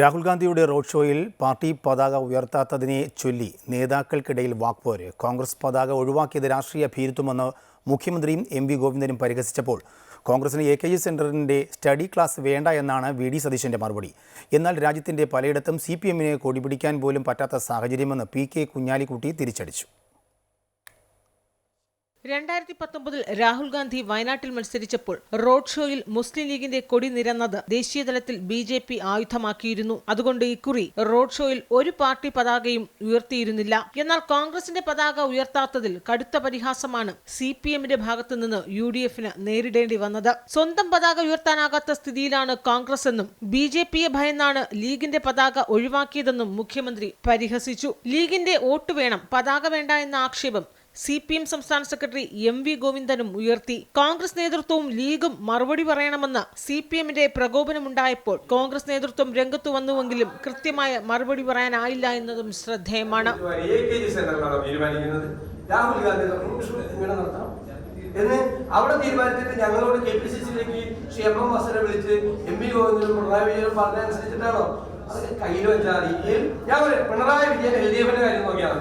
രാഹുൽ ഗാന്ധിയുടെ റോഡ് ഷോയിൽ പാർട്ടി പതാക ഉയർത്താത്തതിനെ ചൊല്ലി നേതാക്കൾക്കിടയിൽ വാക്പോര്. കോൺഗ്രസ് പതാക ഒഴിവാക്കിയത് രാഷ്ട്രീയ ഭീരുത്വമെന്ന് മുഖ്യമന്ത്രിയും എം വി ഗോവിന്ദനും പരിഹസിച്ചപ്പോൾ കോൺഗ്രസിന് എ കെ ജി സെന്ററിന്റെ സ്റ്റഡി ക്ലാസ് വേണ്ട എന്നാണ് വി ഡി സതീശന്റെ മറുപടി. എന്നാൽ രാജ്യത്തിന്റെ പലയിടത്തും സി പി എമ്മിനെ കൊടിപിടിക്കാൻ പോലും പറ്റാത്ത സാഹചര്യമെന്ന് പി കെ കുഞ്ഞാലിക്കുട്ടി തിരിച്ചടിച്ചു. രണ്ടായിരത്തി പത്തൊമ്പതിൽ രാഹുൽ ഗാന്ധി വയനാട്ടിൽ മത്സരിച്ചപ്പോൾ റോഡ് ഷോയിൽ മുസ്ലിം ലീഗിന്റെ കൊടി നിരന്നത് ദേശീയതലത്തിൽ ബി ജെ പി ആയുധമാക്കിയിരുന്നു. അതുകൊണ്ട് ഇക്കുറി റോഡ് ഷോയിൽ ഒരു പാർട്ടി പതാകയും ഉയർത്തിയിരുന്നില്ല. എന്നാൽ കോൺഗ്രസിന്റെ പതാക ഉയർത്താത്തതിൽ കടുത്ത പരിഹാസമാണ് സി പി എമ്മിന്റെ ഭാഗത്തു നിന്ന് യു ഡി എഫിന് നേരിടേണ്ടി വന്നത്. സ്വന്തം പതാക ഉയർത്താനാകാത്ത സ്ഥിതിയിലാണ് കോൺഗ്രസ് എന്നും ബി ജെ പിയെ ഭയന്നാണ് ലീഗിന്റെ പതാക ഒഴിവാക്കിയതെന്നും മുഖ്യമന്ത്രി പരിഹസിച്ചു. ലീഗിന്റെ വോട്ട് വേണം പതാക വേണ്ട എന്ന ആക്ഷേപം സി പി എം സംസ്ഥാന സെക്രട്ടറി എം വി ഗോവിന്ദനും ഉയർത്തി. കോൺഗ്രസ് നേതൃത്വവും ലീഗും മറുപടി പറയണമെന്ന് സി പി എമ്മിന്റെ പ്രകോപനമുണ്ടായപ്പോൾ കോൺഗ്രസ് നേതൃത്വം രംഗത്തു വന്നുവെങ്കിലും കൃത്യമായ മറുപടി പറയാനായില്ല എന്നതും ശ്രദ്ധേയമാണ്. എന്ന് അവിടെ തീരുമാനിച്ചിട്ട് ഞങ്ങളോട് കെ പി സി സിയിലേക്ക് ശ്രീ എം എം ഹസനെ വിളിച്ച് എം പി ഗോവിന്ദനും പിണറായി വിജയനും പറഞ്ഞതനുസരിച്ചിട്ടാണോ? അത് കയ്യിൽ വെച്ചാൽ ഞാൻ പിണറായി വിജയൻ എൽ ഡി എഫിന്റെ കാര്യം നോക്കിയാൽ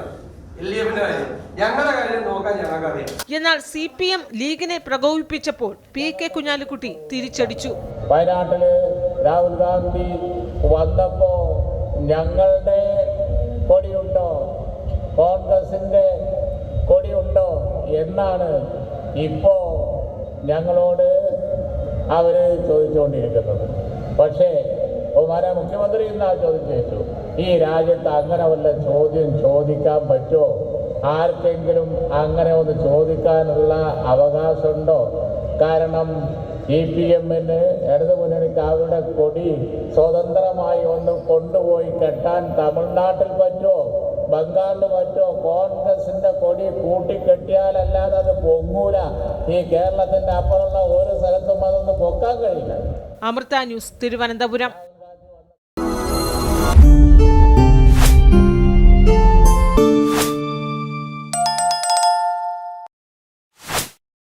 ഞങ്ങളുടെ കാര്യം നോക്കാൻ ഞങ്ങൾക്കറിയാം. എന്നാൽ സി പി എം ലീഗിനെ പ്രകോപിപ്പിച്ചപ്പോൾ പി കെ കുഞ്ഞാലിക്കുട്ടി തിരിച്ചടിച്ചു. വയനാട്ടിൽ രാഹുൽ ഗാന്ധി വന്നപ്പോ ഞങ്ങളുടെ കൊടിയുണ്ടോ? കോൺഗ്രസിന്റെ കൊടിയുണ്ടോ എന്നാണ് ഇപ്പോ ഞങ്ങളോട് അവർ ചോദിച്ചുകൊണ്ടിരിക്കുന്നത്. പക്ഷേ ബഹുമാന മുഖ്യമന്ത്രി ഇന്നാ ചോദിച്ചു ഈ രാജ്യത്ത് അങ്ങനെ വല്ല ചോദ്യം ചോദിക്കാൻ പറ്റുമോ? ആർക്കെങ്കിലും അങ്ങനെ ഒന്ന് ചോദിക്കാനുള്ള അവകാശമുണ്ടോ? കാരണം സി പി എമ്മിന് ഇടതു മുന്നണിക്ക് അവരുടെ കൊടി സ്വതന്ത്രമായി ഒന്ന് കൊണ്ടുപോയി കെട്ടാൻ തമിഴ്നാട്ടിൽ പറ്റുമോ? ബംഗാളിൽ പറ്റുമോ? കോൺഗ്രസിന്റെ കൊടി കൂട്ടിക്കെട്ടിയാലല്ലാതെ അത് പൊങ്ങൂല. ഈ കേരളത്തിന്റെ അപ്പുറമുള്ള ഓരോ സ്ഥലത്തും അതൊന്ന് പൊക്കാൻ കഴിയില്ല. അമൃത ന്യൂസ് തിരുവനന്തപുരം.